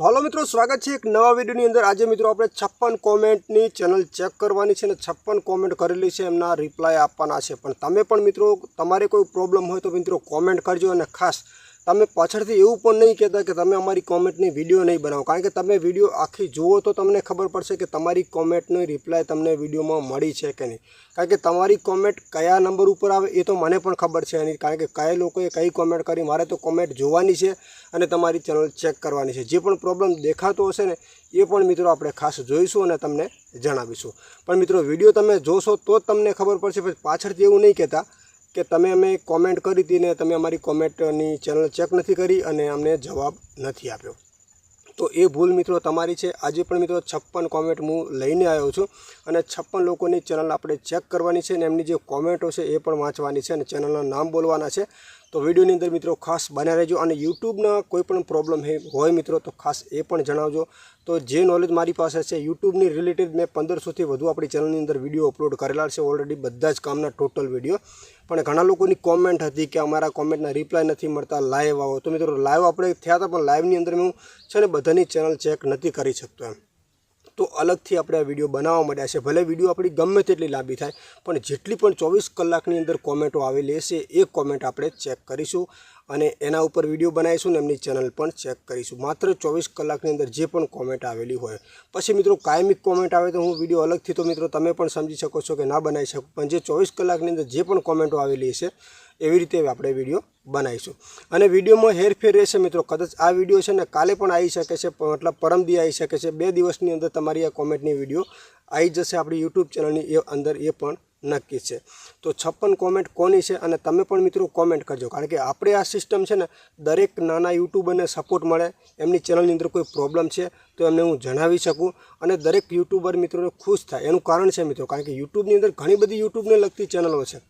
તો હાલો મિત્રો, સ્વાગત છે એક નવા વિડીયોની અંદર. આજે મિત્રો આપણે છપ્પન કોમેન્ટની ચેનલ ચેક કરવાની છે અને છપ્પન કોમેન્ટ કરેલી છે, એમના રિપ્લાય આપવાના છે. પણ તમે પણ મિત્રો, તમારે કોઈ પ્રોબ્લેમ હોય તો મિત્રો કોમેન્ટ કરજો અને ખાસ તમે પાછળથી એવું પણ નહીં કહેતા કે તમે અમારી કોમેન્ટની વીડિયો નહીં બનાવો. કારણ કે તમે વીડિયો આખી જુઓ તો તમને ખબર પડશે કે તમારી કોમેન્ટનો રિપ્લાય તમને વિડીયોમાં મળી છે કે નહીં. કારણ કે તમારી કોમેન્ટ કયા નંબર ઉપર આવે એ તો મને પણ ખબર છે નહીં કારણ કે કયા લોકોએ કઈ કોમેન્ટ કરી મારે તો કોમેન્ટ જોવાની છે અને તમારી ચેનલ ચેક કરવાની છે. જે પણ પ્રોબ્લેમ દેખાતો હશે ને એ પણ મિત્રો આપણે ખાસ જોઈશું અને તમને જણાવીશું. પણ મિત્રો વીડિયો તમે જોશો તો જ તમને ખબર પડશે. પછી પાછળથી એવું નહીં કહેતા કે તમે અમે કોમેન્ટ કરી હતી ને તમે અમારી કોમેન્ટની ચેનલ ચેક નથી કરી અને અમને જવાબ નથી આપ્યો. તો એ ભૂલ મિત્રો તમારી છે. આજે પણ મિત્રો છપ્પન કોમેન્ટ હું લઈને આવ્યો છું અને છપ્પન લોકોની ચેનલ આપણે ચેક કરવાની છે અને એમની જે કોમેન્ટો છે એ પણ વાંચવાની છે અને ચેનલના નામ બોલવાના છે. તો વિડીયોની અંદર મિત્રો ખાસ બન્યા રહેજો અને યુટ્યુબના કોઈ પણ પ્રોબ્લેમ હોય મિત્રો, તો ખાસ એ પણ જણાવજો. તો જે નોલેજ મારી પાસે છે, યુટ્યુબની રિલેટેડ મેં પંદરસોથી વધુ આપણી ચેનલની અંદર વીડિયો અપલોડ કરેલા છે ઓલરેડી બધા જ કામના ટોટલ વીડિયો. પણ ઘણા લોકોની કોમેન્ટ હતી કે અમારા કોમેન્ટના રિપ્લાય નથી મળતા લાઈવ આવો. તો મિત્રો લાઈવ આપણે થયા હતા, પણ લાઈવની અંદર હું છે ને બધાની ચેનલ ચેક નથી કરી શકતો એમ. તો અલગથી આપણે આ વીડિયો બનાવવા માંડ્યા છે. ભલે વીડિયો આપણી ગમે તેટલી લાંબી થાય, પણ જેટલી પણ ચોવીસ કલાકની અંદર કોમેન્ટો આવેલી હશે, એ કોમેન્ટ આપણે ચેક કરીશું અને એના ઉપર વીડિયો બનાવીશું ને એમની ચેનલ પણ ચેક કરીશું. માત્ર ચોવીસ કલાકની અંદર જે પણ કોમેન્ટ આવેલી હોય. પછી મિત્રો કાયમિક કોમેન્ટ આવે તો હું વીડિયો અલગથી તો મિત્રો તમે પણ સમજી શકો છો કે ના બનાવી શકો. પણ જે ચોવીસ કલાકની અંદર જે પણ કોમેન્ટો આવેલી હશે એવી રીતે આપણે વીડિયો બનાવીશું. અને વિડીયોમાં હેરફેર રહેશે મિત્રો. કદાચ આ વીડિયો છે ને કાલે પણ આવી શકે છે મતલબ પરમદી આવી શકે છે. બે દિવસની અંદર તમારી આ કોમેન્ટની વીડિયો આવી જશે આપણી યુટ્યુબ ચેનલની એ અંદર એ પણ નક્કી છે. તો છપ્પન કોમેન્ટ કોની છે અને તમે પણ મિત્રો કોમેન્ટ કરજો. કારણ કે આપણે આ સિસ્ટમ છે ને દરેક નાના યુટ્યુબરને સપોર્ટ મળે, એમની ચેનલની અંદર કોઈ પ્રોબ્લેમ છે, તો એમને હું જણાવી શકું. અને દરેક યુટ્યુબર મિત્રોને ખુશ થાય. એનું કારણ છે મિત્રો, કારણ કે યુટ્યુબની અંદર ઘણી બધી યુટ્યુબને લગતી ચેનલો છે.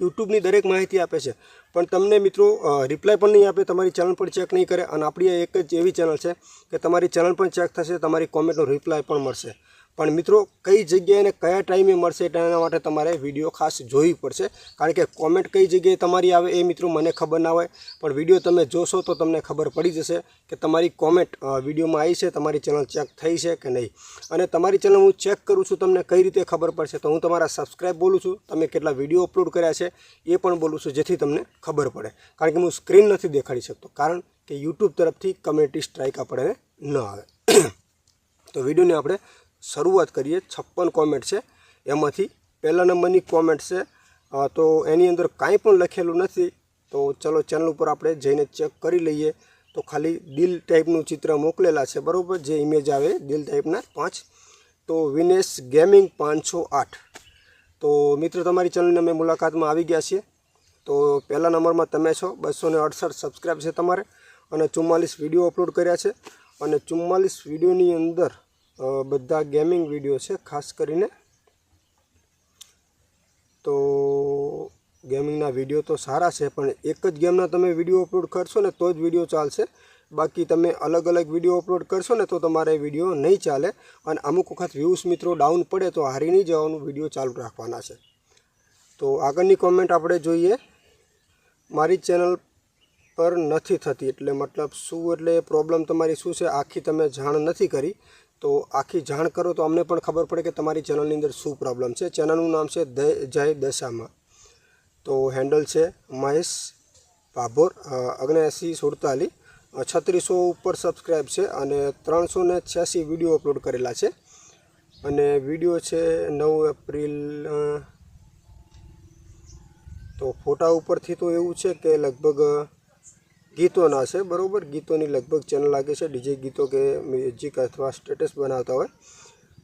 યુટ્યુબની દરેક માહિતી આપે છે. પણ તમને મિત્રો રિપ્લાય પણ નહીં આપે, તમારી ચેનલ પણ ચેક નહીં કરે. અને આપણી એક જ એવી ચેનલ છે કે તમારી ચેનલ પણ ચેક થશે, તમારી કોમેન્ટનો રિપ્લાય પણ મળશે. પણ મિત્રો, કઈ જગ્યાએ કયા ટાઈમે મળશે એના માટે તમારે વીડિયો ખાસ જોવી પડશે. કારણ કે કોમેન્ટ કઈ જગ્યાએ તમારી આવે એ મિત્રો મને ખબર ના હોય. પણ વીડિયો તમે જોશો તો તમને ખબર પડી જશે કે તમારી કોમેન્ટ વિડીયોમાં આવી છે, તમારી ચેનલ ચેક થઈ છે કે નહીં. અને તમારી ચેનલ હું ચેક કરું છું, તમને કઈ રીતે ખબર પડશે. તો હું તમારા સબસ્ક્રાઈબ બોલું છું. તમે કેટલા વીડિયો અપલોડ કર્યા છે, એ પણ બોલું છું, જેથી તમને ખબર પડે. કારણ કે હું સ્ક્રીન નથી દેખાડી શકતો. કારણ કે યુટ્યુબ તરફથી કમ્યુનિટી સ્ટ્રાઇક આપણને ન આવે. તો વિડીયોને આપણે શરૂઆત કરીએ, છપ્પન કોમેન્ટ છે. એમાંથી પહેલા નંબરની કોમેન્ટ છે. તો એની અંદર કાંઈ પણ લખેલું નથી, તો ચલો ચેનલ ઉપર આપણે જઈને ચેક કરી લઈએ. તો ખાલી દિલ ટાઈપનું ચિત્ર મોકલેલા છે, બરાબર? જે ઇમેજ આવે, દિલ ટાઈપના પાંચ. તો વિનેશ ગેમિંગ પાંચસો આઠ. તો મિત્ર, તમારી ચેનલની અમે મુલાકાતમાં આવી ગયા છીએ. તો પહેલા નંબરમાં તમે છો, બસો ને અડસઠ સબસ્ક્રાઈબ છે તમારે. અને ચુમ્માલીસ વીડિયો અપલોડ કર્યા છે. અને ચુમ્માલીસ વિડીયોની અંદર બધા ગેમિંગ વીડિયો છે, ખાસ કરીને. તો ગેમિંગના વીડિયો તો સારા છે, પણ એક જ ગેમના તમે વીડિયો અપલોડ કરશો ને, તો જ વીડિયો ચાલશે. બાકી તમે અલગ અલગ વીડિયો અપલોડ કરશો ને, તો તમારે વીડિયો નહીં ચાલે. અને અમુક વખત વ્યૂઝ મિત્રો ડાઉન પડે, તો હારી નહીં જવાનું વીડિયો ચાલુ રાખવાના છે. તો આગળની કોમેન્ટ આપણે જોઈએ. મારી ચેનલ પર નથી થતી, એટલે મતલબ શું, એટલે પ્રોબ્લેમ તમારી શું છે, આખી તમે જાણ નથી કરી. તો આખી જાણ કરો તો અમને પણ ખબર પડે કે તમારી ચેનલની અંદર શું પ્રોબ્લેમ છે. ચેનલનું નામ છે જય દશામાં. તો હેન્ડલ છે મહેશ ભાભોર અગ્નેસી સુડતાલી છત્રીસો ઉપર સબસ્ક્રાઈબ છે અને ત્રણસો ને છ્યાસી વીડિયો અપલોડ કરેલા છે. અને વીડિયો છે નવ એપ્રિલ તો ફોટા ઉપરથી તો એવું છે કે લગભગ ગીતોના છે, બરાબર? ગીતોની લગભગ ચેનલ લાગે છે ડીજે ગીતો કે મ્યુઝિક અથવા સ્ટેટસ બનાવતા હોય.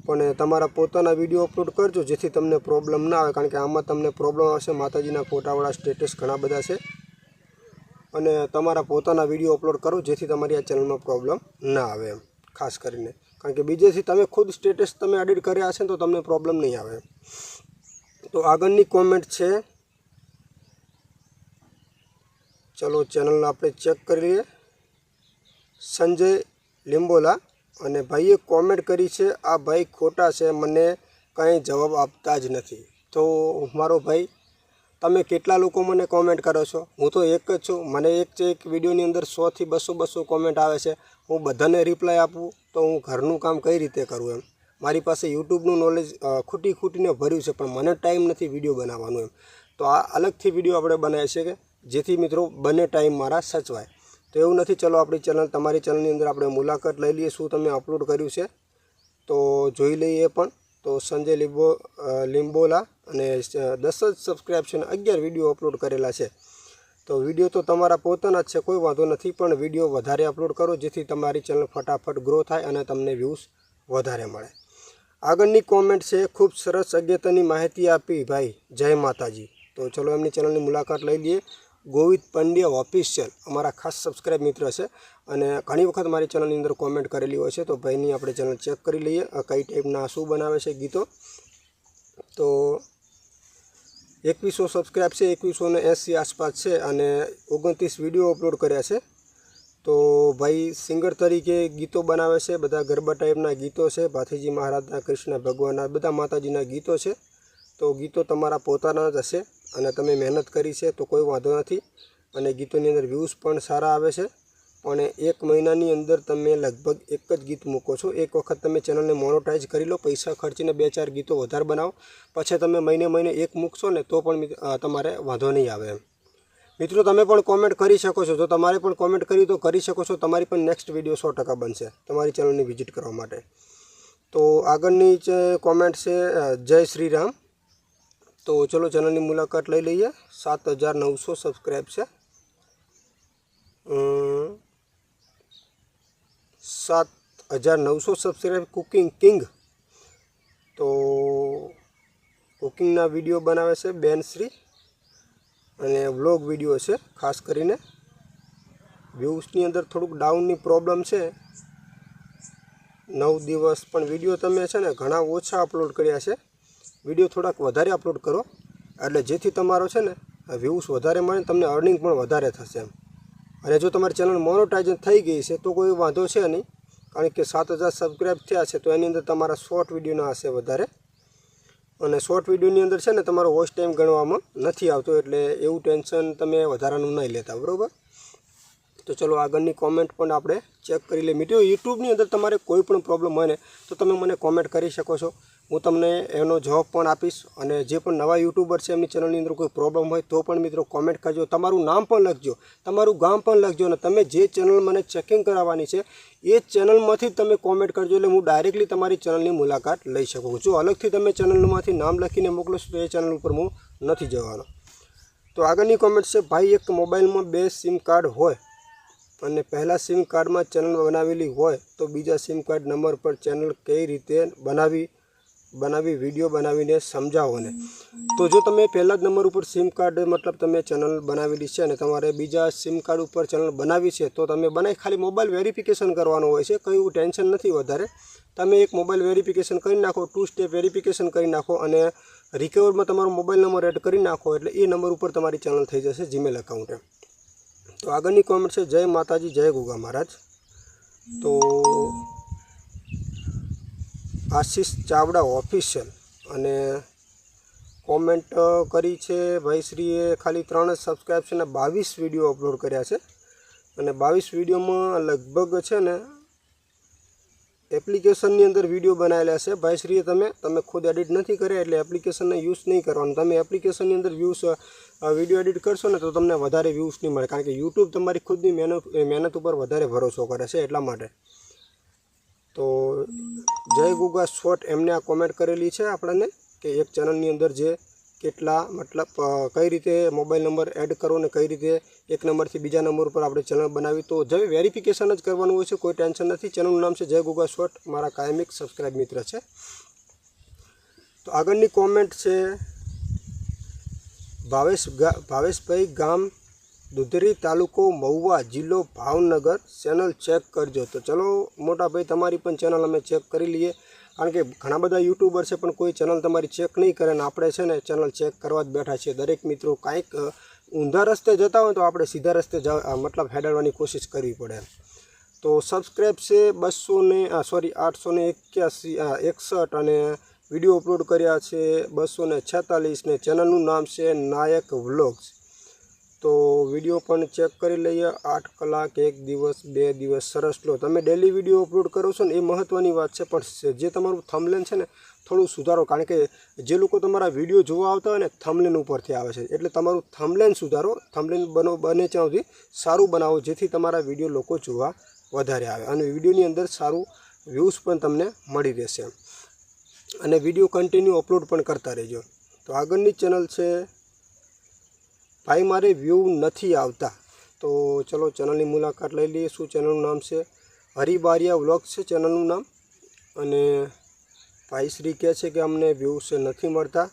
પણ તમારા પોતાના વીડિયો અપલોડ કરજો, જેથી તમને પ્રોબ્લેમ ના આવે, કારણ કે આમાં તમને પ્રોબ્લેમ આવશે, માતાજીના ફોટાવાળા સ્ટેટસ ઘણા બધા છે. અને તમારા પોતાના વીડિયો અપલોડ કરો, જેથી તમારી આ ચેનલમાં પ્રોબ્લેમ ના આવે એમ, ખાસ કરીને. કારણ કે બીજેથી તમે ખુદ સ્ટેટસ તમે એડિટ કર્યા હશે તો તમને પ્રોબ્લેમ નહીં આવે તો આગળની કોમેન્ટ છે ચલો ચેનલને આપણે ચેક કરી લઈએ. સંજય લીંબોલા અને ભાઈએ કોમેન્ટ કરી છે, આ ભાઈ ખોટા છે, મને કંઈ જવાબ આપતા જ નથી. તો મારો ભાઈ, તમે કેટલા લોકો મને કોમેન્ટ કરો છો? હું તો એક જ છું. મને એક છે, એક વિડીયોની અંદર સોથી બસો બસો કોમેન્ટ આવે છે. હું બધાને રિપ્લાય આપું તો હું ઘરનું કામ કઈ રીતે કરું એમ? મારી પાસે યુટ્યુબનું નોલેજ ખૂટી ખૂટીને ભર્યું છે, પણ મને ટાઈમ નથી વીડિયો બનાવવાનું એમ. તો આ અલગથી વીડિયો આપણે બનાવીએ છીએ કે જેથી મિત્રો બંને ટાઈમ મારા સચવાય. તો એવું નથી, ચલો આપણી ચેનલ, તમારી ચેનલની અંદર આપણે મુલાકાત લઈ લઈએ, શું તમે અપલોડ કર્યું છે. તો જોઈ લઈએ પણ. તો સંજય લીંબો લીંબોલા અને દસ જ સબસ્ક્રાઈબ અગિયાર વીડિયો અપલોડ કરેલા છે. તો વીડિયો તો તમારા પોતાના જ છે, કોઈ વાંધો નથી, પણ વીડિયો વધારે અપલોડ કરો, જેથી તમારી ચેનલ ફટાફટ ગ્રો થાય અને તમને વ્યૂઝ વધારે મળે. આગળની કોમેન્ટ છે, ખૂબ સરસ અગત્યની માહિતી આપી ભાઈ, જય માતાજી. તો ચલો એમની ચેનલની મુલાકાત લઈ લઈએ. ગોવિંદ પંડ્યા ઓફિશિયલ અમારા ખાસ સબસ્ક્રાઇબ મિત્ર છે. અને ઘણી વખત મારી ચેનલની અંદર કોમેન્ટ કરેલી હોય છે, તો ભાઈની આપણે ચેનલ ચેક કરી લઈએ. કઈ ટાઈપના શું બનાવે છે ગીતો. તો એકવીસો સબસ્ક્રાઈબ છે, એકવીસો ને એંસી આસપાસ છે અને ઓગણત્રીસ વીડિયો અપલોડ કર્યા છે. તો ભાઈ સિંગર તરીકે ગીતો બનાવે છે, બધા ગરબા ટાઈપના ગીતો છે ભાથીજી મહારાજના, કૃષ્ણ ભગવાનના, બધા માતાજીના ગીતો છે. તો ગીતો તમારા પોતાના જ હશે અને તમે મહેનત કરી છે તો કોઈ વાંધો નથી. અને ગીતોની અંદર વ્યૂઝ પણ સારા આવે છે. પણ એક મહિનાની અંદર તમે લગભગ એક જ ગીત મૂકો છો. એક વખત તમે ચેનલને મોનોટાઈઝ કરી લો, પૈસા ખર્ચીને બે ચાર ગીતો વધારે બનાવો. પછી તમે મહિને મહિને એક મૂકશો ને તો પણ તમારે વાંધો નહીં આવે એમ. મિત્રો, તમે પણ કોમેન્ટ કરી શકો છો. જો તમારે પણ કોમેન્ટ કરી તો કરી શકો છો. તમારી પણ નેક્સ્ટ વીડિયો સો ટકા બનશે તમારી ચેનલની વિઝિટ કરવા માટે. તો આગળની જે કોમેન્ટ છે જય શ્રી રામ. તો ચલો ચેનલની મુલાકાત લઈ લઈએ. સાત હજાર નવસો સબસ્ક્રાઈબ છે. સાત હજાર નવસો સબસ્ક્રાઈબ કુકિંગ કિંગ તો કુકિંગના વીડિયો બનાવે છે બેનશ્રી અને વ્લોગ વીડિયો છે, ખાસ કરીને. વ્યૂઝની અંદર થોડુંક ડાઉનની પ્રોબ્લેમ છે. નવ દિવસ પણ વીડિયો તમે છે ને ઘણા ઓછા અપલોડ કર્યા છે. વીડિયો થોડાક વધારે અપલોડ કરો. એટલે જેથી તમારો છે ને વ્યૂઝ વધારે મળે તમને અર્નિંગ પણ વધારે થશે એમ. અને જો તમારી ચેનલ મોનોટાઇઝ થઈ ગઈ છે, તો કોઈ વાંધો છે નહીં. કારણ કે સાત હજાર સબસ્ક્રાઈબ થયા છે, તો એની અંદર તમારા શોર્ટ વિડીયોના હશે વધારે. અને શોર્ટ વિડીયોની અંદર છે ને, તમારો વોચ ટાઈમ ગણવામાં નથી આવતો, એટલે એવું ટેન્શન તમે વધારાનું નહીં લેતા, બરાબર? તો ચલો, આગળની કોમેન્ટ પણ આપણે ચેક કરી લઈએ. મિત્રો યુટ્યુબની અંદર તમારે કોઈ પણ પ્રોબ્લેમ હોય ને, તો તમે મને કોમેન્ટ કરી શકો છો. હું તમને એનો જવાબ પણ આપીશ અને જે પણ નવા યુટ્યુબર છે એમની ચેનલની અંદર કોઈ પ્રોબ્લેમ હોય તો પણ મિત્રો કોમેન્ટ કરજો. તમારું નામ પણ લખજો. તમારું ગામ પણ લખજો અને તમે જે ચેનલ મને ચેકિંગ કરાવવાની છે, એ ચેનલમાંથી તમે કોમેન્ટ કરજો એટલે હું ડાયરેક્ટલી તમારી ચેનલની મુલાકાત લઈ શકું જો અલગથી તમે ચેનલમાંથી નામ લખીને મોકલો તો એ ચેનલ ઉપર હું નથી જવાનો. તો આગળની કોમેન્ટ છે, ભાઈ, એક મોબાઈલમાં બે સિમ કાર્ડ હોય અને પહેલાં સિમ કાર્ડમાં ચેનલ બનાવેલી હોય તો બીજા સિમ કાર્ડ નંબર પર ચેનલ કઈ રીતે બનાવી બનાવી વીડિયો બનાવીને સમજાવો ને. તો જો તમે પહેલા જ નંબર ઉપર સિમ કાર્ડ મતલબ તમે ચેનલ બનાવેલી છે અને તમારે બીજા સિમ કાર્ડ ઉપર ચેનલ બનાવી છે, તો તમે બનાવી ખાલી મોબાઈલ વેરિફિકેશન કરવાનું હોય છે. કંઈ ટેન્શન નથી વધારે. તમે એક મોબાઈલ વેરિફિકેશન કરી નાખો ટુ સ્ટેપ વેરિફિકેશન કરી નાખો અને રિકવરમાં તમારો મોબાઈલ નંબર એડ કરી નાખો એટલે એ નંબર ઉપર તમારી ચેનલ થઈ જશે જીમેલ એકાઉન્ટે તો આગળની કોમેન્ટ છે, જય માતાજી, જય ગુગા મહારાજ. તો આશીષ ચાવડા ઓફિશિયલ અને કોમેન્ટ કરી છે, ભાઈશ્રીએ ખાલી ત્રણ જ સબસ્ક્રાઈબ છે અને બાવીસ વીડિયો અપલોડ કર્યા છે. અને બાવીસ વિડીયોમાં લગભગ છે ને એપ્લિકેશનની અંદર વીડિયો બનાવેલા છે. ભાઈશ્રીએ તમે તમે ખુદ એડિટ નથી કર્યા એટલે એપ્લિકેશનને યુઝ નહીં કરવાનું તમે એપ્લિકેશનની અંદર વ્યૂઝ વીડિયો એડિટ કરશો ને તો તમને વધારે વ્યૂઝ નહીં મળે. કારણ કે યુટ્યુબ તમારી ખુદની મહેનત મહેનત ઉપર વધારે ભરોસો કરે છે એટલા માટે. તો જય ગુગા શોર્ટ એમને આ કોમેન્ટ કરેલી છે આપણને કે એક ચેનલની અંદર જે કેટલા મતલબ કઈ રીતે મોબાઈલ નંબર એડ કરો ને કઈ રીતે એક નંબરથી બીજા નંબર ઉપર આપણે ચેનલ બનાવી. તો જે વેરિફિકેશન જ કરવાનું હોય છે, કોઈ ટેન્શન નથી. ચેનલનું નામ છે જય ગુગા શોર્ટ, મારા કાયમિક સબસ્ક્રાઇબ મિત્ર છે. તો આગળની કોમેન્ટ છે ભાવેશ ભાવેશભાઈ ગામ દુધરી તાલુકો મહુવા જિલ્લો ભાવનગર. ચેનલ ચેક કરજો. તો ચલો મોટા ભાઈ તમારી પણ ચેનલ અમે ચેક કરી લઈએ. કારણ કે ઘણા બધા યુટ્યુબર છે, પણ કોઈ ચેનલ તમારી ચેક નહીં કરે ને આપણે છે ને ચેનલ ચેક કરવા જ બેઠા છીએ. દરેક મિત્રો કાંઈક ઊંધા રસ્તે જતા હોય તો આપણે સીધા રસ્તે મતલબ હેડાડવાની કોશિશ કરવી પડે તો સબસ્ક્રાઈબ છે બસો ને સોરી આઠસો ને એક્યાસી એકસઠ અને વીડિયો અપલોડ કર્યા છે બસો ને છેતાલીસ ને ચેનલનું નામ છે નાયક વ્લોગ્સ તો વીડિયો પણ ચેક કરી લઈએ. આઠ કલાક, એક દિવસ, બે દિવસ, સરસ. લો, તમે ડેલી વીડિયો અપલોડ કરો છો ને, એ મહત્ત્વની વાત છે. પણ જે તમારું થમલેન છે ને, થોડું સુધારો. કારણ કે જે લોકો તમારા વીડિયો જોવા આવતા હોય ને થમલેન ઉપરથી આવે છે. એટલે તમારું થમલેન સુધારો. થમલેન બનો બને ત્યાં સુધી સારું બનાવો, જેથી તમારા વીડિયો લોકો જોવા વધારે આવે. અને વિડીયોની અંદર સારું વ્યૂઝ પણ તમને મળી રહેશે. અને વીડિયો કન્ટિન્યુ અપલોડ પણ કરતા રહેજો. તો આગળની ચેનલ છે ભાઈ, મારે વ્યૂ નથી આવતા. તો ચલો ચેનલની મુલાકાત લઈ લઈએ. શું ચેનલનું નામ છે? હરિબારિયા વ્લોગ છે ચેનલનું નામ. અને ભાઈ શ્રી કહે છે કે અમને વ્યૂઝ નથી મળતા.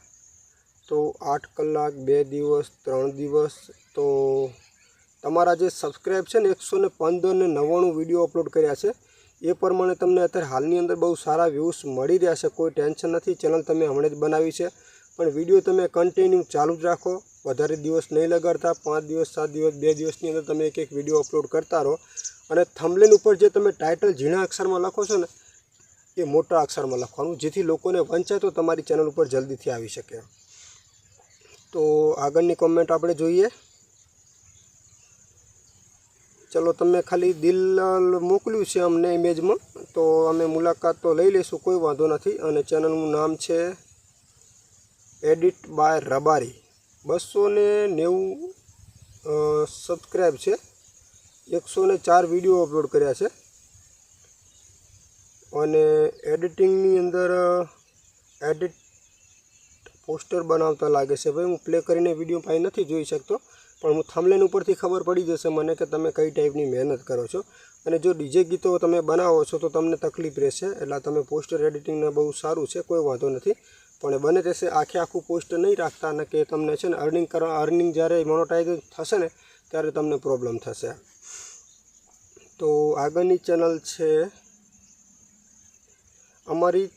તો આઠ કલાક, બે દિવસ, ત્રણ દિવસ. તો તમારા જે સબસ્ક્રાઈબ છે ને એકસો ને પંદર ને નવ્વાણું વીડિયો અપલોડ કર્યા છે, એ પ્રમાણે તમને અત્યારે હાલની અંદર બહુ સારા વ્યૂઝ મળી રહ્યા છે. કોઈ ટેન્શન નથી. ચેનલ તમે હમણાં જ બનાવી છે. પણ વીડિયો તમે કન્ટિન્યુ ચાલુ જ રાખો. વધારે દિવસ નહીં લગાડતા, પાંચ દિવસ, સાત દિવસ, બે દિવસની અંદર તમે એક એક વીડિયો અપલોડ કરતા રહો. અને થમલેન ઉપર જે તમે ટાઇટલ ઝીણા અક્ષરમાં લખો છો ને, એ મોટા અક્ષરમાં લખવાનું, જેથી લોકોને વંચાય તો તમારી ચેનલ ઉપર જલ્દીથી આવી શકે. તો આગળની કોમેન્ટ આપણે જોઈએ. ચલો તમે ખાલી દિલ મોકલ્યું છે અમને ઇમેજમાં તો અમે મુલાકાત તો લઈ લઈશું, કોઈ વાંધો નથી. અને ચેનલનું નામ છે એડિટ બાય રબારી બસો ને નેવું સબસ્ક્રાઈબ છે. એકસો ને ચાર વીડિયો અપલોડ કર્યા છે. અને એડિટિંગની અંદર એડિટ પોસ્ટર બનાવતા લાગે છે. ભાઈ, હું પ્લે કરીને વીડિયો પાઈ નથી જોઈ શકતો, પણ હું થમલેન ઉપરથી ખબર પડી જશે મને કે તમે કઈ ટાઈપની મહેનત કરો છો. અને જો ડીજે ગીતો તમે બનાવો છો તો તમને તકલીફ રહેશે, એટલે તમે પોસ્ટર એડિટિંગને બહુ સારું છે, કોઈ વાંધો નથી. પણ બને તેશે આખે આખું પોસ્ટ નહીં રાખતા અને કે તમને છે ને અર્નિંગ કરવા અર્નિંગ જ્યારે મોનોટાઈઝ થશે ને, ત્યારે તમને પ્રોબ્લેમ થશે. તો આગળની ચેનલ છે, અમારી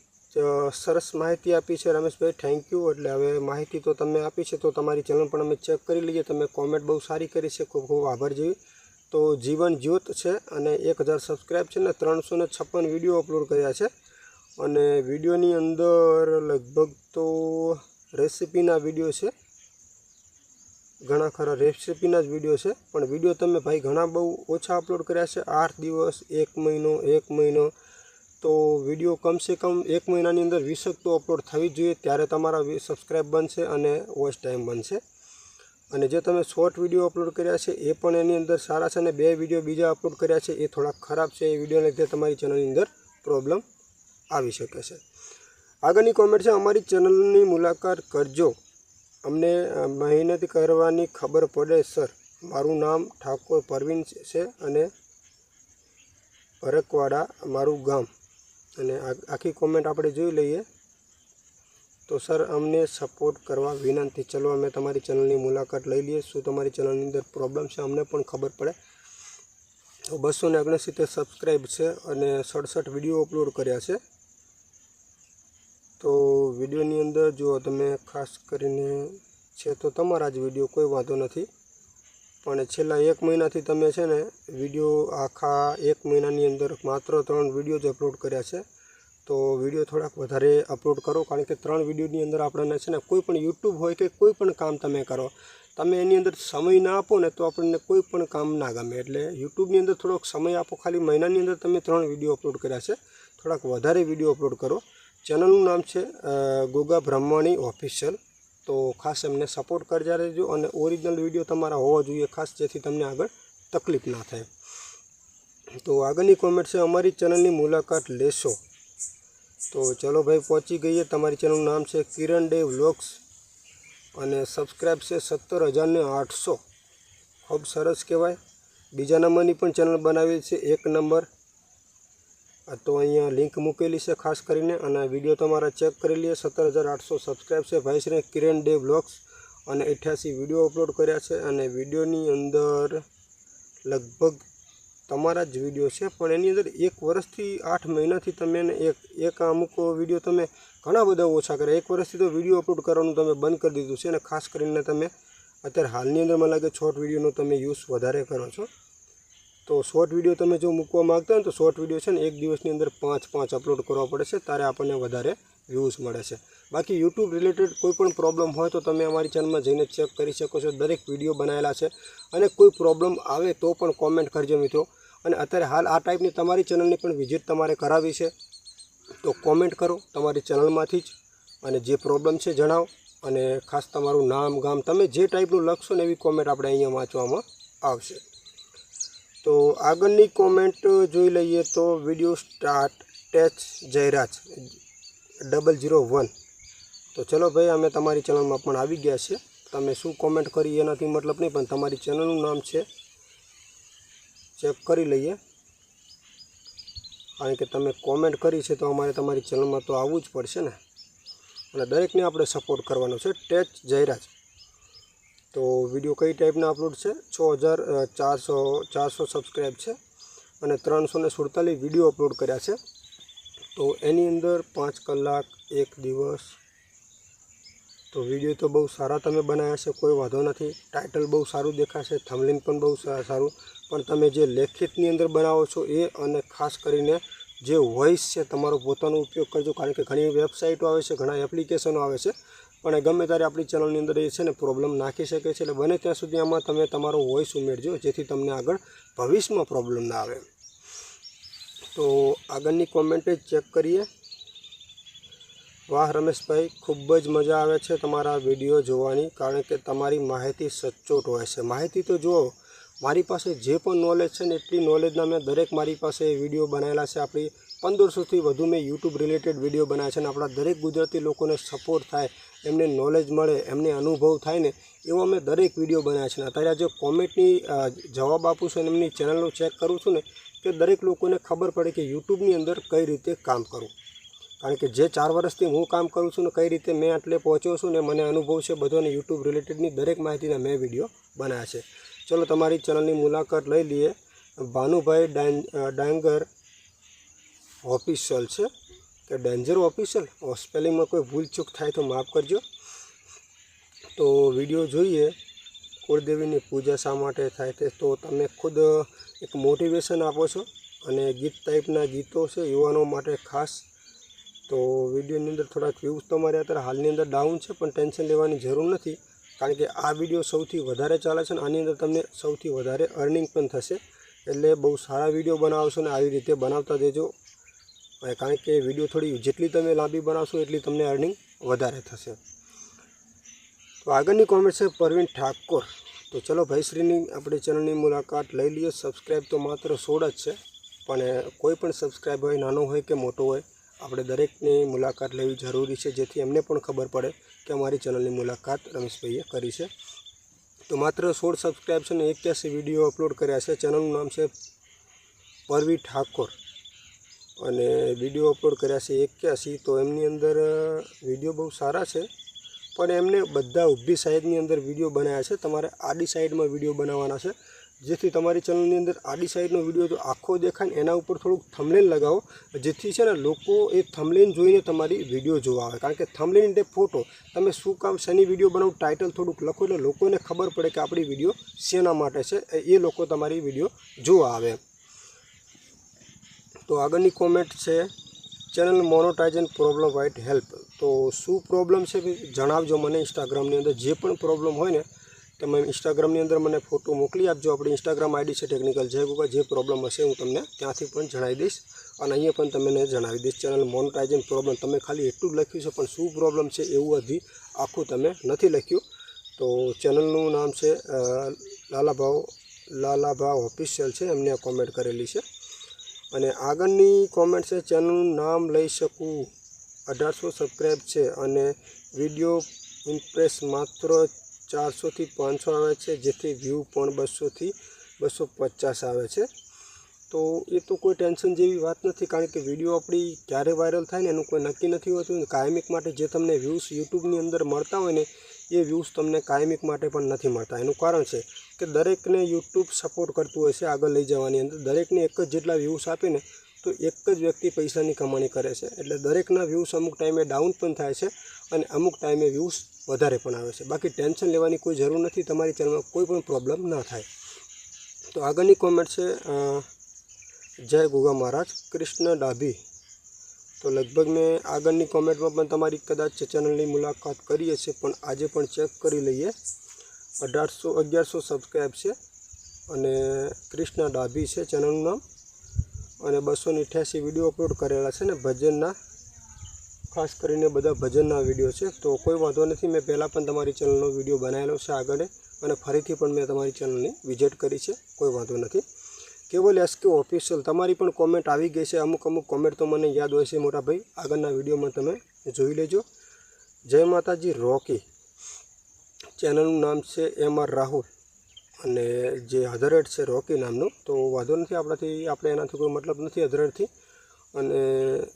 સરસ માહિતી આપી છે રમેશભાઈ થેન્ક યુ એટલે હવે માહિતી તો તમે આપી છે, તો તમારી ચેનલ પણ અમે ચેક કરી લઈએ. તમે કોમેન્ટ બહુ સારી કરી છે. ખૂબ ખૂબ આભાર જેવી તો જીવન જ્યોત છે અને એક હજાર સબસ્ક્રાઈબ છે ને ત્રણસો ને છપ્પન વીડિયો અપલોડ કર્યા છે. અને વિડીયોની અંદર લગભગ તો રેસિપીના વીડિયો છે. ઘણા ખરા રેસિપીના જ વીડિયો છે. પણ વીડિયો તમે ભાઈ ઘણા બહુ ઓછા અપલોડ કર્યા છે. આઠ દિવસ, એક મહિનો એક મહિનો. તો વીડિયો કમસે કમ એક મહિનાની અંદર વીસક તો અપલોડ થવી જોઈએ. ત્યારે તમારા સબસ્ક્રાઈબ બનશે અને વોચ ટાઈમ બનશે. અને જે તમે શોર્ટ વીડિયો અપલોડ કર્યા છે, એ પણ એની અંદર સારા છે અને બે વીડિયો બીજા અપલોડ કર્યા છે, એ થોડાક ખરાબ છે. એ વિડીયોને લીધે તમારી ચેનલની અંદર પ્રોબ્લેમ આવી શકે છે. આગળની કોમેન્ટ છે, અમારી ચેનલની મુલાકાત કરજો. અમને મહેનત કરવાની ખબર પડે, સર. મારું નામ ઠાકોર પરવીન છે અને ભરકવાડા મારું ગામ. અને આખી કોમેન્ટ આપણે જોઈ લઈએ. તો, સર, અમને સપોર્ટ કરવા વિનંતી. ચલો, અમે તમારી ચેનલની મુલાકાત લઈ લઈએ. શું તમારી ચેનલની અંદર પ્રોબ્લેમ છે, અમને પણ ખબર પડે. તો બસો ને ઓગણસિત્તેર સબસ્ક્રાઈબ છે અને સડસઠ વીડિયો અપલોડ કર્યા છે. તો વિડીયોની અંદર જો તમે ખાસ કરીને છે તો તમારા જ વીડિયો, કોઈ વાંધો નથી. પણ છેલ્લા એક મહિનાથી તમે છે ને વીડિયો આખા એક મહિનાની અંદર માત્ર ત્રણ વીડિયો જ અપલોડ કર્યા છે. તો વીડિયો થોડાક વધારે અપલોડ કરો, કારણ કે ત્રણ વિડીયોની અંદર આપણને છે ને કોઈ પણ યુટ્યુબ હોય કે કોઈ પણ કામ તમે કરો, તમે એની અંદર સમય ના આપો ને તો આપણને કોઈ પણ કામ ના ગમે. એટલે યુટ્યુબની અંદર થોડોક સમય આપો, ખાલી મહિનાની અંદર તમે ત્રણ વીડિયો અપલોડ કર્યા છે. થોડાક વધારે વીડિયો અપલોડ કરો. ચેનલનું નામ છે ગોગા બ્રહ્માણી ઓફિશિયલ. તો ખાસ એમને સપોર્ટ કરતા રહેજો અને ઓરિજિનલ વીડિયો તમારા હોવા જોઈએ, ખાસ જેથી તમને આગળ તકલીફ ના થાય. તો આગળની કોમેન્ટ છે, અમારી ચેનલની મુલાકાત લેશો. તો ચલો ભાઈ, પહોંચી ગઈએ. તમારી ચેનલનું નામ છે કિરણ ડે વ્લોગ્સ અને સબસ્ક્રાઈબ છે સત્તર હજારને આઠસો. ખૂબ સરસ કહેવાય. બીજા નંબરની પણ ચેનલ બનાવી છે, એક નંબર. તો અહીંયા લિંક મૂકેલી છે ખાસ કરીને અને વીડિયો તમારા ચેક કરી લઈએ. સત્તર હજાર આઠસો સબસ્ક્રાઈબ છે. ભાઈશ્રી કિરણ ડે બ્લોગ્સ અને અઠ્યાસી વીડિયો અપલોડ કર્યા છે અને વિડીયોની અંદર લગભગ તમારા જ વીડિયો છે. પણ એની અંદર એક વર્ષથી આઠ મહિનાથી તમે એક એક અમુક વીડિયો તમે ઘણા બધા ઓછા કર્યા. એક વર્ષથી તો વીડિયો અપલોડ કરવાનું તમે બંધ કરી દીધું છે અને ખાસ કરીને તમે અત્યારે હાલની અંદર મને લાગે શોર્ટ વિડીયોનો તમે યુઝ વધારે કરો છો. તો શોર્ટ વીડિયો તમે જો મૂકવા માગતા હોય તો શોર્ટ વીડિયો છે ને એક દિવસની અંદર પાંચ પાંચ અપલોડ કરવા પડે છે ત્યારે આપણને વધારે વ્યૂઝ મળે છે. બાકી યુટ્યુબ રિલેટેડ કોઈ પણ પ્રોબ્લેમ હોય તો તમે અમારી ચેનલમાં જઈને ચેક કરી શકો છો. દરેક વીડિયો બનાવેલા છે. અને કોઈ પ્રોબ્લેમ આવે તો પણ કોમેન્ટ કરજો મિત્રો. અને અત્યારે હાલ આ ટાઈપની તમારી ચેનલની પણ વિઝિટ તમારે કરાવી છે. તો કોમેન્ટ કરો તમારી ચેનલમાંથી જ. અને જે પ્રોબ્લેમ છે જણાવો. અને ખાસ તમારું નામ ગામ, તમે જે ટાઈપનું લખશો ને એવી કોમેન્ટ આપણે અહીંયા વાંચવામાં આવશે. તો આગળની કોમેન્ટ જોઈ લઈએ તો વીડિયો સ્ટાર્ટ ટેચ જયરાજ ડબલ જીરો વન તો ચલો ભાઈ, અમે તમારી ચેનલમાં પણ આવી ગયા છે તમે શું કોમેન્ટ કરી એનાથી મતલબ નહીં, પણ તમારી ચેનલનું નામ છે ચેક કરી લઈએ. કારણ કે તમે કોમેન્ટ કરી છે તો અમારે તમારી ચેનલમાં તો આવવું જ પડશે ને. અને દરેકને આપણે સપોર્ટ કરવાનો છે. ટેચ જયરાજ. તો વીડિયો કઈ ટાઈપના અપલોડ છે? છ હજાર ચારસો ચારસો સબસ્ક્રાઈબ છે અને ત્રણસો ને સુડતાલીસ વીડિયો અપલોડ કર્યા છે. તો એની અંદર પાંચ કલાક, એક દિવસ. તો વીડિયો તો બહુ સારા તમે બનાવ્યા છે, કોઈ વાંધો નથી. ટાઇટલ બહુ સારું દેખાશે થમલિન પણ બહુ સારું. પણ તમે જે લેખિતની અંદર બનાવો છો એ અને ખાસ કરીને જે વોઇસ છે, તમારો પોતાનો ઉપયોગ કરજો. કારણ કે ઘણી વેબસાઇટો આવે છે, ઘણા એપ્લિકેશનો આવે છે. પણ એ ગમે ત્યારે આપણી ચેનલની અંદર એ છે ને પ્રોબ્લેમ નાખી શકે છે, એટલે બને ત્યાં સુધી આમાં તમે તમારો વોઇસ ઉમેરજો, જેથી તમને આગળ ભવિષ્યમાં પ્રોબ્લેમ ના આવે. તો આગળની કોમેન્ટ ચેક કરીએ. વાહ, રમેશભાઈ, ખૂબ જ મજા આવે છે તમારા વીડિયો જોવાની, કારણ કે તમારી માહિતી સચોટ હોય છે. માહિતી તો જુઓ, મારી પાસે જે પણ નોલેજ છે ને, એટલી નોલેજના મેં દરેક મારી પાસે વીડિયો બનાવેલા છે. આપણી પંદરસોથી વધુ મેં યુટ્યુબ રિલેટેડ વીડિયો બનાવ્યા છે અને આપણા દરેક ગુજરાતી લોકોને સપોર્ટ થાય એમને નોલેજ મળે, એમને અનુભવ થાય ને, એવો અમે દરેક વીડિયો બનાવ્યા છે. અત્યારે જે કોમેન્ટની જવાબ આપું છું અને એમની ચેનલનો ચેક કરું છું ને કે દરેક લોકોને ખબર પડે કે યુટ્યુબની અંદર કઈ રીતે કામ કરવું. કારણ કે જે ચાર વર્ષથી હું કામ કરું છું ને કઈ રીતે મેં આટલે પહોંચ્યો છું ને મને અનુભવ છે બધોને યુટ્યુબ રિલેટેડની દરેક માહિતીના મેં વીડિયો બનાવ્યા છે. ચલો તમારી ચેનલની મુલાકાત લઈ લઈએ. ભાનુભાઈ ડાંગ ડાંગર ઓફિશિયલ છે. કે ડેન્જર ઓફિશિયલ સ્પેલિંગમાં કોઈ ભૂલચૂક થાય તો માફ કરજો. તો વીડિયો જોઈએ, કુળદેવીની પૂજા શા માટે થાય તે તો તમે ખુદ એક મોટિવેશન આપો છો અને ગીત ટાઈપના ગીતો છે, યુવાનો માટે ખાસ. તો વિડીયોની અંદર થોડાક વ્યૂઝ તમારે અત્યારે હાલની અંદર ડાઉન છે, પણ ટેન્શન લેવાની જરૂર નથી. કારણ કે આ વીડિયો સૌથી વધારે ચાલે છે અને આની અંદર તમને સૌથી વધારે અર્નિંગ પણ થશે. એટલે બહુ સારા વીડિયો બનાવશો ને, આવી રીતે બનાવતા દેજો અને કારણ કે વીડિયો થોડી જેટલી તમે લાંબી બનાવશો એટલી તમને અર્નિંગ વધારે થશે. તો આગળની કોમેન્ટ છે પરવીન ઠાકોર. તો ચલો ભાઈશ્રીની આપણી ચેનલની મુલાકાત લઈ લઈએ. સબસ્ક્રાઈબ તો માત્ર સોળ જ છે, પણ કોઈ પણ સબસ્ક્રાઈબ હોય, નાનો હોય કે મોટો હોય, આપણે દરેકની મુલાકાત લેવી જરૂરી છે. જેથી એમને પણ ખબર પડે કે અમારી ચેનલની મુલાકાત રમેશભાઈએ કરી છે. તો માત્ર સોળ સબસ્ક્રાઈબ છે ને એક્યાસી વીડિયો અપલોડ કર્યા છે. ચેનલનું નામ છે પરવી ઠાકોર. અને વીડિયો અપલોડ કર્યા છે એક્યાસી. તો એમની અંદર વીડિયો બહુ સારા છે. પણ એમને બધા ઊભી સાઈડની અંદર વીડિયો બનાવ્યા છે. તમારે આડી સાઈડમાં વીડિયો બનાવવાના છે. જેથી તમારી ચેનલની અંદર આડી સાઈડનો વીડિયો જો આખો દેખાય એના ઉપર થોડુંક થમલેન લગાવો. જેથી છે ને લોકો એ થમલેન જોઈને તમારી વીડિયો જોવા આવે. કારણ કે થમલેન એટલે ફોટો તમે શું કામ શેની વીડિયો બનાવો ટાઇટલ થોડુંક લખો એટલે લોકોને ખબર પડે કે આપણી વીડિયો શેના માટે છે. એ લોકો તમારી વીડિયો જોવા આવે. તો આગળની કોમેન્ટ છે ચેનલ મોનોટાઇઝન પ્રોબ્લેમ વાઇટ હેલ્પ તો શું પ્રોબ્લેમ છે જણાવજો મને ઇન્સ્ટાગ્રામની અંદર. જે પણ પ્રોબ્લેમ હોય ને, તમે ઇન્સ્ટાગ્રામની અંદર મને ફોટો મોકલી આપજો. આપણી ઇન્સ્ટાગ્રામ આઈડી છે ટેકનિકલ જય ગુગા જે પ્રોબ્લેમ હશે હું તમને ત્યાંથી પણ જણાવી દઈશ. અને અહીંયા પણ તમને જણાવી દઈશ. ચેનલ મોનોટાઇઝન પ્રોબ્લેમ તમે ખાલી એટલું લખ્યું છે, પણ શું પ્રોબ્લેમ છે એવું હજી આખું તમે નથી લખ્યું. તો ચેનલનું નામ છે લાલાભાવ લાલાભાવ ઓફિશિયલ છે. એમને આ કોમેન્ટ કરેલી છે. અને આગળની કોમેન્ટ છે, ચેનલનું નામ લઈ શકું. અઢારસો સબસ્ક્રાઈબ છે અને વીડિયો ઇમ્પ્રેસ માત્ર ચારસોથી પાંચસો આવે છે, જેથી વ્યૂ પણ બસોથી બસો પચાસ આવે છે. તો એ તો કોઈ ટેન્શન જેવી વાત નથી, કારણ કે વીડિયો આપણી ક્યારે વાયરલ થાય ને એનું કોઈ નક્કી નથી હોતું. કાયમિક માટે જે તમને વ્યૂઝ યુટ્યુબની અંદર મળતા હોય ને એ વ્યૂઝ તમને કાયમિક માટે પણ નથી મળતા. એનું કારણ છે કે દરેકને યુટ્યુબ સપોર્ટ કરતું હોય છે આગળ લઈ જવાની અંદર. દરેકને એક જ જેટલા વ્યૂઝ આપીને તો એક જ વ્યક્તિ પૈસાની કમાણી કરે છે. એટલે દરેકના વ્યૂઝ અમુક ટાઈમે ડાઉન પણ થાય છે અને અમુક ટાઈમે વ્યૂઝ વધારે પણ આવે છે. બાકી ટેન્શન લેવાની કોઈ જરૂર નથી. તમારી ચેનલમાં કોઈ પણ પ્રોબ્લેમ ના થાય. તો આગળની કોમેન્ટ છે જય ગુગા મહારાજ, કૃષ્ણ ડાભી. તો લગભગ મેં આગળની કોમેન્ટમાં પણ તમારી કદાચ ચેનલની મુલાકાત કરી હશે, પણ આજે પણ ચેક કરી લઈએ. અઢારસો, અગિયારસો સબસ્ક્રાઈબ છે અને ક્રિષ્ના ડાભી છે ચેનલનું નામ. અને બસો અઠ્યાસી વીડિયો અપલોડ કરેલા છે ને ભજનના. ખાસ કરીને બધા ભજનના વીડિયો છે. તો કોઈ વાંધો નથી, મેં પહેલાં પણ તમારી ચેનલનો વીડિયો બનાવેલો છે આગળ. અને ફરીથી પણ મેં તમારી ચેનલની વિઝિટ કરી છે. કોઈ વાંધો નથી. કેવલ એસકે ઓફિશિયલ તમારી પણ કોમેન્ટ આવી ગઈ છે. અમુક અમુક કોમેન્ટ તો મને યાદ હોય છે મોટાભાઈ. આગળના વિડીયોમાં તમે જોઈ લેજો. જય માતાજી, રોકી. ચેનલનું નામ છે એમ આર રાહુલ. અને જે હધરેટ છે રોકી નામનું. તો વાંધો નથી, આપણાથી, આપણે એનાથી કોઈ મતલબ નથી હધરેટથી અને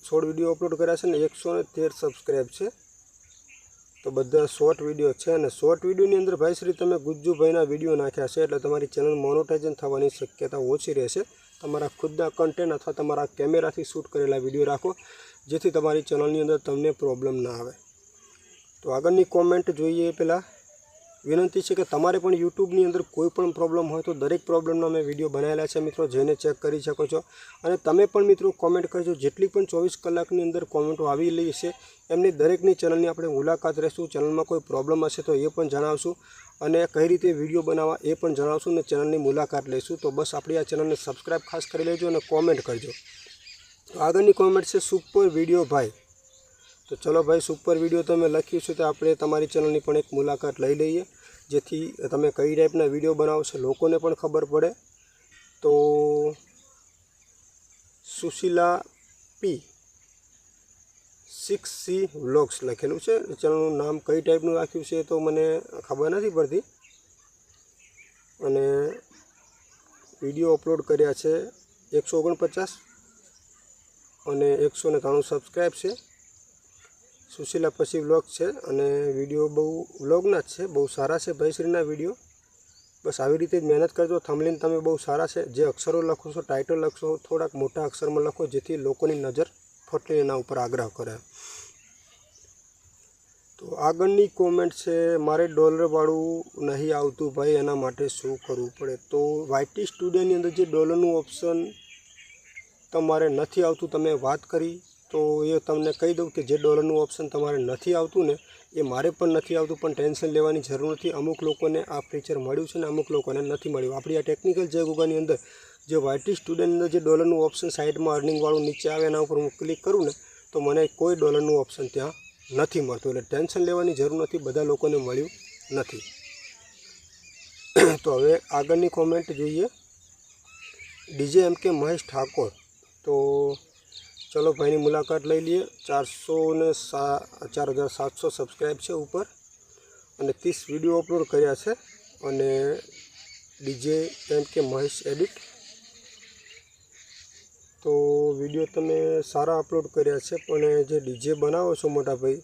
સોળ વીડિયો અપલોડ કર્યા છે ને એકસો ને તેર સબસ્ક્રાઈબ છે. તો બધા શોર્ટ વીડિયો છે અને શોર્ટ વિડીયોની અંદર ભાઈ શ્રી તમે ગુજ્જુભાઈના વીડિયો નાખ્યા છે એટલે તમારી ચેનલ મોનોટાઇઝન થવાની શક્યતા ઓછી રહેશે. તમારા ખુદના કન્ટેન્ટ અથવા તમારા કેમેરાથી શૂટ કરેલા વીડિયો રાખો, જેથી તમારી ચેનલની અંદર તમને પ્રોબ્લેમ ના આવે. તો આગળની કોમેન્ટ જોઈએ પહેલાં. વિનંતી છે કે તમારે પણ યુટ્યુબની અંદર કોઈ પણ પ્રોબ્લેમ હોય તો દરેક પ્રોબ્લેમના મેં વીડિયો બનાવેલા છે મિત્રો જઈને ચેક કરી શકો છો. અને તમે પણ મિત્રો કોમેન્ટ કરજો. જેટલી પણ ચોવીસ કલાકની અંદર કોમેન્ટો આવી રહી છે, એમની દરેકની ચેનલની આપણે મુલાકાત રહેશું. ચેનલમાં કોઈ પ્રોબ્લેમ હશે તો એ પણ જણાવશું. અને કઈ રીતે વીડિયો બનાવવા એ પણ જણાવશું અને ચેનલની મુલાકાત લઈશું. તો બસ આપણી આ ચેનલને સબસ્ક્રાઈબ ખાસ કરી લેજો અને કોમેન્ટ કરજો. આગળની કોમેન્ટ છે સુપર વીડિયો ભાઈ. તો ચલો ભાઈ સુપર વીડિયો તમે લખ્યું છે તો આપણે તમારી ચેનલની પણ એક મુલાકાત લઈ લઈએ. જેથી તમે કઈ ટાઈપના વીડિયો બનાવો છો લોકોને પણ ખબર પડે. તો Sushila P six C vlogs લખેલું છે. ચેનલનું નામ કઈ ટાઈપનું રાખ્યું છે તો મને ખબર નથી પડતી. અને વીડિયો અપલોડ કર્યા છે એકસો ઓગણપચાસ અને એકસો ને ત્રાણું સબસ્ક્રાઈબ છે. સુશીલા પછી વ્લોગ છે અને વીડિયો બહુ વ્લોગના જ છે, બહુ સારા છે ભાઈશ્રીના વીડિયો. બસ આવી રીતે જ મહેનત કરજો થમલીન તમે બહુ સારા છે. જે અક્ષરો લખો છો ટાઇટલ લખશો, થોડાક મોટા અક્ષરમાં લખો જેથી લોકોની નજર ફટલી એના ઉપર આગ્રહ કરે. તો આગળની કોમેન્ટ છે, મારે ડોલરવાળું નહીં આવતું ભાઈ, એના માટે શું કરવું પડે? તો વાયટી સ્ટુડિયોની અંદર જે ડોલરનું ઓપ્શન તમારે નથી આવતું, તમે વાત કરી. તો એ તમને કહી દઉં કે જે ડોલરનું ઓપ્શન તમારે નથી આવતું ને, એ મારે પણ નથી આવતું, પણ ટેન્શન લેવાની જરૂર નથી. અમુક લોકોને આ ફીચર મળ્યું છે ને અમુક લોકોને નથી મળ્યું. આપણી આ ટેકનિકલ જે ગુગાની અંદર જે વાયટી સ્ટુડન્ટની જે ડોલરનું ઓપ્શન સાઇડમાં અર્નિંગવાળું નીચે આવે એના ઉપર હું ક્લિક કરું ને, તો મને કોઈ ડોલરનું ઓપ્શન ત્યાં નથી મળતું. એટલે ટેન્શન લેવાની જરૂર નથી, બધા લોકોને મળ્યું નથી. તો હવે આગળની કોમેન્ટ જોઈએ. ડીજે એમ કે મહેશ ઠાકોર. તો ચલો ભાઈની મુલાકાત લઈ લઈએ. ચારસો ને સા ચાર હજાર સાતસો સબસ્ક્રાઈબ છે ઉપર. અને ત્રીસ વીડિયો અપલોડ કર્યા છે. અને ડીજે એમ કે મહેશ એડિટ તો વીડિયો તમે સારા અપલોડ કર્યા છે, પણ જે ડીજે બનાવો છો મોટા ભાઈ,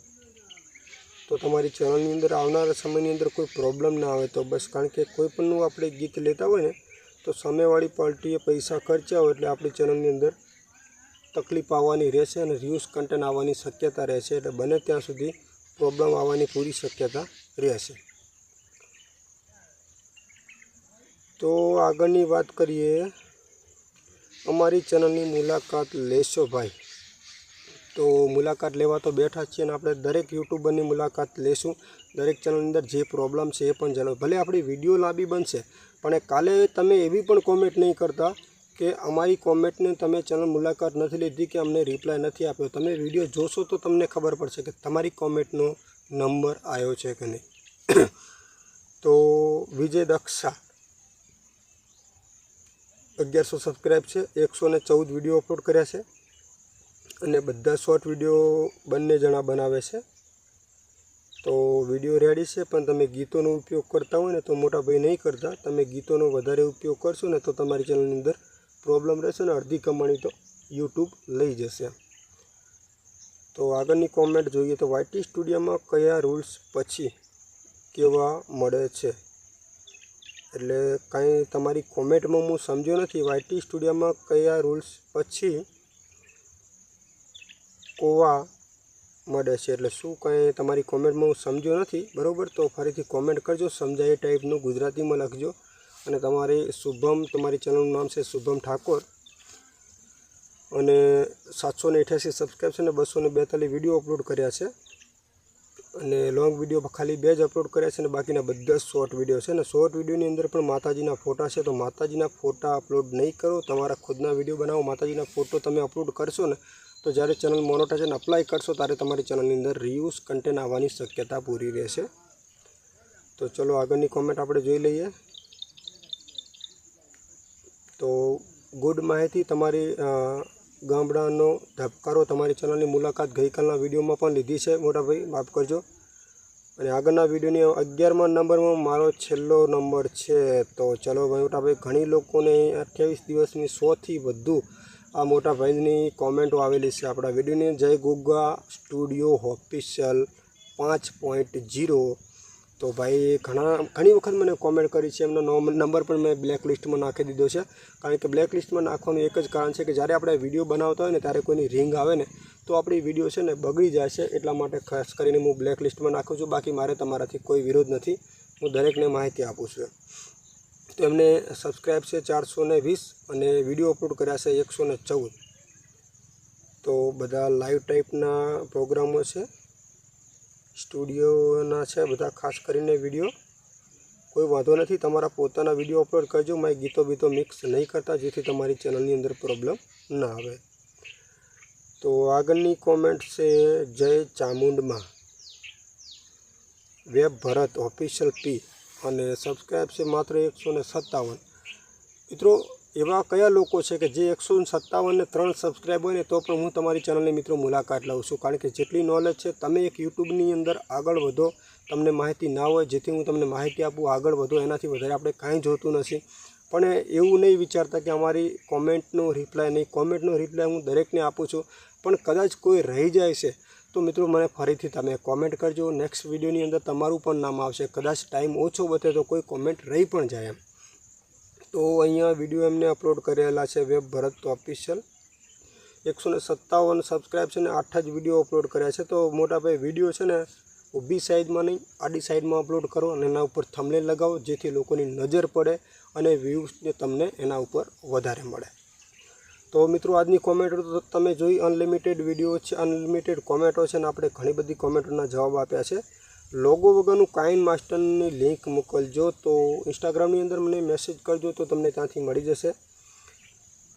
તો તમારી ચેનલની અંદર આવનારા સમયની અંદર કોઈ પ્રોબ્લેમ ના આવે. તો બસ કારણ કે કોઈ પણનું આપણે ગીત લેતા હોય ને, તો સામેવાળી પાર્ટીએ પૈસા ખર્ચ્યા હોય એટલે આપણી ચેનલની અંદર તકલીફ આવવાની રહેશે અને રિયુઝ કન્ટેન્ટ આવવાની શક્યતા રહેશે એટલે બને ત્યાં સુધી પ્રોબ્લેમ આવવાની પૂરી શક્યતા રહેશે. તો આગળની વાત કરીએ, અમારી ચેનલની મુલાકાત લેશો ભાઈ. તો મુલાકાત લેવા તો બેઠા છીએ અને આપણે દરેક યુટ્યુબરની મુલાકાત લેશું. દરેક ચેનલની અંદર જે પ્રોબ્લેમ છે એ પણ જણાવો. ભલે આપણી વીડિયો લાંબી બનશે, પણ કાલે તમે એવી પણ કોમેન્ટ નહીં કરતા કે અમારી કોમેન્ટને તમે ચેનલ મુલાકાત નથી લીધી કે અમને રિપ્લાય નથી આપ્યો. તમે વીડિયો જોશો તો તમને ખબર પડશે કે તમારી કોમેન્ટનો નંબર આવ્યો છે કે નહીં. તો વિજય દક્ષા, અગિયારસો સબસ્ક્રાઈબ છે, એકસો ને ચૌદ વીડિયો અપલોડ કર્યા છે અને બધા શોર્ટ વીડિયો બંને જણા બનાવે છે. તો વીડિયો રેડી છે, પણ તમે ગીતોનો ઉપયોગ કરતા હોય ને તો મોટા ભાઈ નહીં કરતા. તમે ગીતોનો વધારે ઉપયોગ કરશો ને તો તમારી ચેનલની અંદર પ્રોબ્લેમ રહેશે ને અડધી કમાણી તો યુટ્યુબ લઈ જશે. તો આગળની કોમેન્ટ જોઈએ તો વાયટી સ્ટુડિયોમાં કયા રૂલ્સ પછી કેવા મળે છે? એટલે કાંઈ તમારી કોમેન્ટમાં હું સમજ્યો નથી. વાયટી સ્ટુડિયોમાં કયા રૂલ્સ પછી કોવા મળે છે? એટલે શું કાંઈ તમારી કોમેન્ટમાં હું સમજ્યો નથી? બરાબર? તો ફરીથી કોમેન્ટ કરજો, સમજાય ટાઈપનું ગુજરાતીમાં લખજો. અને તમારી શુભમ, તમારી ચેનલનું નામ છે શુભમ ઠાકોર. અને સાતસો ને અઠ્યાસી સબસ્ક્રાઈબ છે ને બસો ને બેતાલીસ વીડિયો અપલોડ કર્યા છે. અને લોંગ વીડિયો ખાલી બે જ અપલોડ કર્યા છે અને બાકીના બધા જ શોર્ટ વીડિયો છે. અને શોર્ટ વિડીયોની અંદર પણ માતાજીના ફોટા છે. તો માતાજીના ફોટા અપલોડ નહીં કરો. તમારા ખુદના વીડિયો બનાવો. માતાજીના ફોટો તમે અપલોડ કરશો ને, તો જ્યારે ચેનલ મોનોટાઇઝન અપ્લાય કરશો, ત્યારે તમારી ચેનલની અંદર રિયુઝ કન્ટેન્ટ આવવાની શક્યતા પૂરી રહેશે. તો ચલો આગળની કોમેન્ટ આપણે જોઈ લઈએ. તો ગુડ માહિતી તમારી ગામડાનો ધબકારો તમારી ચેનલની મુલાકાત ગઈકાલના વિડીયોમાં પણ લીધી છે મોટાભાઈ માફ કરજો. અને આગળના વિડીયોની અગિયારમાં નંબરમાં મારો છેલ્લો નંબર છે. તો ચલો ભાઈ મોટાભાઈ ઘણી લોકોને અઠ્યાવીસ દિવસની સોથી વધુ આ મોટા ભાઈની કોમેન્ટો આવેલી છે આપણા વિડીયોની. જય ગુગા સ્ટુડિયો ઓફિશિયલ પાંચ પોઈન્ટ જીરો તો ભાઈ ઘણા, ઘણી વખત મને કોમેન્ટ કરી છે, એમનો નંબર પણ મેં બ્લેક લિસ્ટમાં નાખી દીધો છે. કારણ કે બ્લેક લિસ્ટમાં નાખવાનું એક જ કારણ છે કે જ્યારે આપણે વીડિયો બનાવતા હોય ને, ત્યારે કોઈની રિંગ આવે ને, તો આપણી વીડિયો છે ને બગડી જાય છે. એટલા માટે ખાસ કરીને હું બ્લેક લિસ્ટમાં નાખું છું. બાકી મારે તમારાથી કોઈ વિરોધ નથી. હું દરેકને માહિતી આપું છું. તો એમને સબસ્ક્રાઈબ છે ચારસો વીસ અને વીડિયો અપલોડ કર્યા છે એકસો ચૌદ. તો બધા લાઈવ ટાઈપના પ્રોગ્રામો છે. સ્ટુડિયોના છે, બધા ખાસ કરીને વીડિયો. કોઈ વાંધો નથી, તમારા પોતાના વીડિયો અપલોડ કરજો. મારી ગીતો બીતો મિક્સ નહીં કરતા, જેથી તમારી ચેનલની અંદર પ્રોબ્લેમ ના આવે. તો આગળની કોમેન્ટ છે, જય ચામુંડમાં. વેબ ભરત ઓફિશિયલ પી અને સબસ્ક્રાઈબ છે માત્ર એકસો ને સત્તાવન. મિત્રો એવા કયા લોકો છે કે જે એકસો સત્તાવનને ત્રણ સબસ્ક્રાઈબ હોય ને તો પણ હું તમારી ચેનલની મિત્રો મુલાકાત લઉં છું. કારણ કે જેટલી નોલેજ છે, તમે એક યુટ્યુબની અંદર આગળ વધો, તમને માહિતી ના હોય, જેથી હું તમને માહિતી આપું, આગળ વધો, એનાથી વધારે આપણે કાંઈ જોતું નથી. પણ એવું નહીં વિચારતા કે અમારી કોમેન્ટનો રિપ્લાય નહીં. કોમેન્ટનો રિપ્લાય હું દરેકને આપું છું. પણ કદાચ કોઈ રહી જાય છે, તો મિત્રો મને ફરીથી તમે કોમેન્ટ કરજો. નેક્સ્ટ વિડીયોની અંદર તમારું પણ નામ આવશે. કદાચ ટાઈમ ઓછો બતે તો કોઈ કોમેન્ટ રહી પણ જાય એમ. તો અહીંયા વીડિયો એમને અપલોડ કરેલા છે વેબ ભરત ઓફિશિયલ એકસો ને સત્તાવન સબસ્ક્રાઈબ છે ને આઠ જ વીડિયો અપલોડ કર્યા છે. તો મોટા ભાઈ વીડિયો છે ને ઊભી સાઈડમાં નહીં, આડી સાઈડમાં અપલોડ કરો અને એના ઉપર થમલે લગાવો જેથી લોકોની નજર પડે અને વ્યૂઝને તમને એના ઉપર વધારે મળે. તો મિત્રો આજની કોમેન્ટો તો તમે જોઈ અનલિમિટેડ વીડિયો છે અનલિમિટેડ કોમેન્ટો છે ને આપણે ઘણી બધી કોમેન્ટોના જવાબ આપ્યા છે. લોગો વગરનું કાઇન માસ્ટરની લિંક મોકલજો તો ઇન્સ્ટાગ્રામની અંદર મને મેસેજ કરજો તો તમને ત્યાંથી મળી જશે.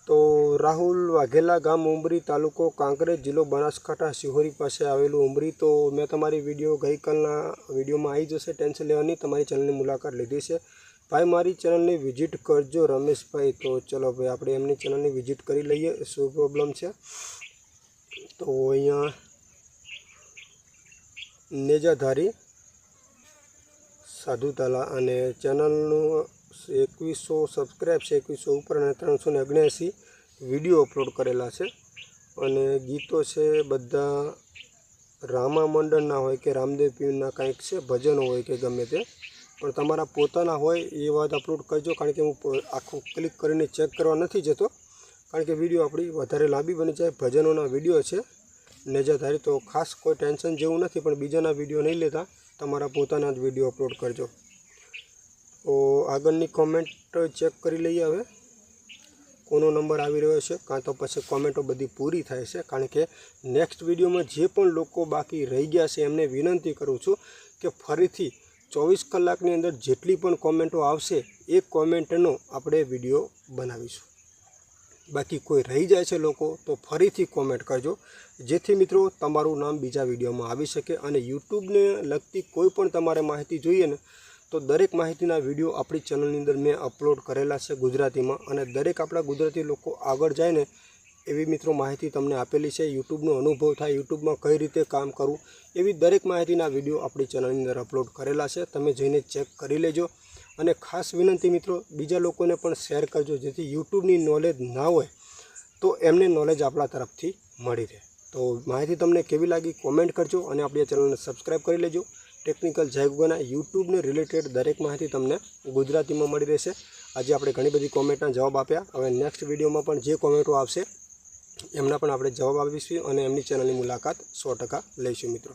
તો રાહુલ વાઘેલા ગામ ઉમરી તાલુકો કાંકરેજ જિલ્લો બનાસકાંઠા શિહોરી પાસે આવેલું ઉમરી. તો મેં તમારી વીડિયો ગઈકાલના વિડીયોમાં આવી જશે, ટેન્શન લેવાની, તમારી ચેનલની મુલાકાત લીધી છે. ભાઈ, મારી ચેનલની વિઝિટ કરજો રમેશભાઈ. તો ચલો ભાઈ, આપણે એમની ચેનલની વિઝિટ કરી લઈએ, શું પ્રોબ્લેમ છે? તો અહીંયા નેજાધારી સાધુતાલા અને ચેનલનું એકવીસો સબસ્ક્રાઈબ છે, એકવીસો ઉપર અને ત્રણસો ને અગ્યાસી વીડિયો અપલોડ કરેલા છે. અને ગીતો છે બધા રામા મંડળના હોય કે રામદેવ પીરના કાંઈક છે, ભજનો હોય કે ગમે તે. પણ તમારા પોતાના હોય એ વાત અપલોડ કરજો, કારણ કે હું આખું ક્લિક કરીને ચેક કરવા નથી જતો. કારણ કે વીડિયો આપણી વધારે લાંબી બની જાય, ભજનોના વીડિયો છે. નજરધારી તો ખાસ કોઈ ટેન્શન જેવું નથી, પણ બીજાના વીડિયો નહીં લેતા. તમારા પોતાના જ વીડિયો અપલોડ કરજો. તો આગળની કોમેન્ટ ચેક કરી લઈએ હવે. કોનો નંબર આવી રહ્યો છે? કાં તો પછી કોમેન્ટો બધી પૂરી થાય છે? કારણ કે નેક્સ્ટ વિડીયોમાં જે પણ લોકો બાકી રહી ગયા છે, એમને વિનંતી કરું છું કે ફરીથી ચોવીસ કલાકની અંદર જેટલી પણ કોમેન્ટો આવશે, એ કોમેન્ટનો આપણે વીડિયો બનાવીશું. બાકી કોઈ રહી જાય છે લોકો, તો ફરીથી કોમેન્ટ કરજો. જેથી મિત્રો તમારું નામ બીજા વિડીયોમાં આવી શકે અને યુટ્યુબને લગતી કોઈ પણ તમારે માહિતી જોઈએ ને, તો દરેક માહિતીના વીડિયો આપણી ચેનલની અંદર મેં અપલોડ કરેલા છે ગુજરાતીમાં અને દરેક આપણા ગુજરાતી લોકો આગળ જાય ને, એવી મિત્રો માહિતી તમને આપેલી છે. યુટ્યુબનો અનુભવ થાય, યુટ્યુબમાં કઈ રીતે કામ કરવું, એવી દરેક માહિતીના વીડિયો આપણી ચેનલની અંદર અપલોડ કરેલા છે. તમે જઈને ચેક કરી લેજો. અને ખાસ વિનંતી મિત્રો, બીજા લોકોને પણ શેર કરજો જેથી યુટ્યુબની નોલેજ ના હોય તો એમને નોલેજ આપણા તરફથી મળી રહે. તો માહિતી તમને કેવી લાગી કોમેન્ટ કરજો અને આપણી ચેનલને સબસ્ક્રાઈબ કરી લેજો. ટેકનિકલ જયગુગાના યુટ્યુબને રિલેટેડ દરેક માહિતી તમને ગુજરાતીમાં મળી રહેશે. આજે આપણે ઘણી બધી કોમેન્ટના જવાબ આપ્યા. હવે નેક્સ્ટ વિડીયોમાં પણ જે કોમેન્ટો આવશે, એમના પણ આપણે જવાબ આપીશું અને એમની ચેનલની મુલાકાત સો ટકા લઈશું મિત્રો.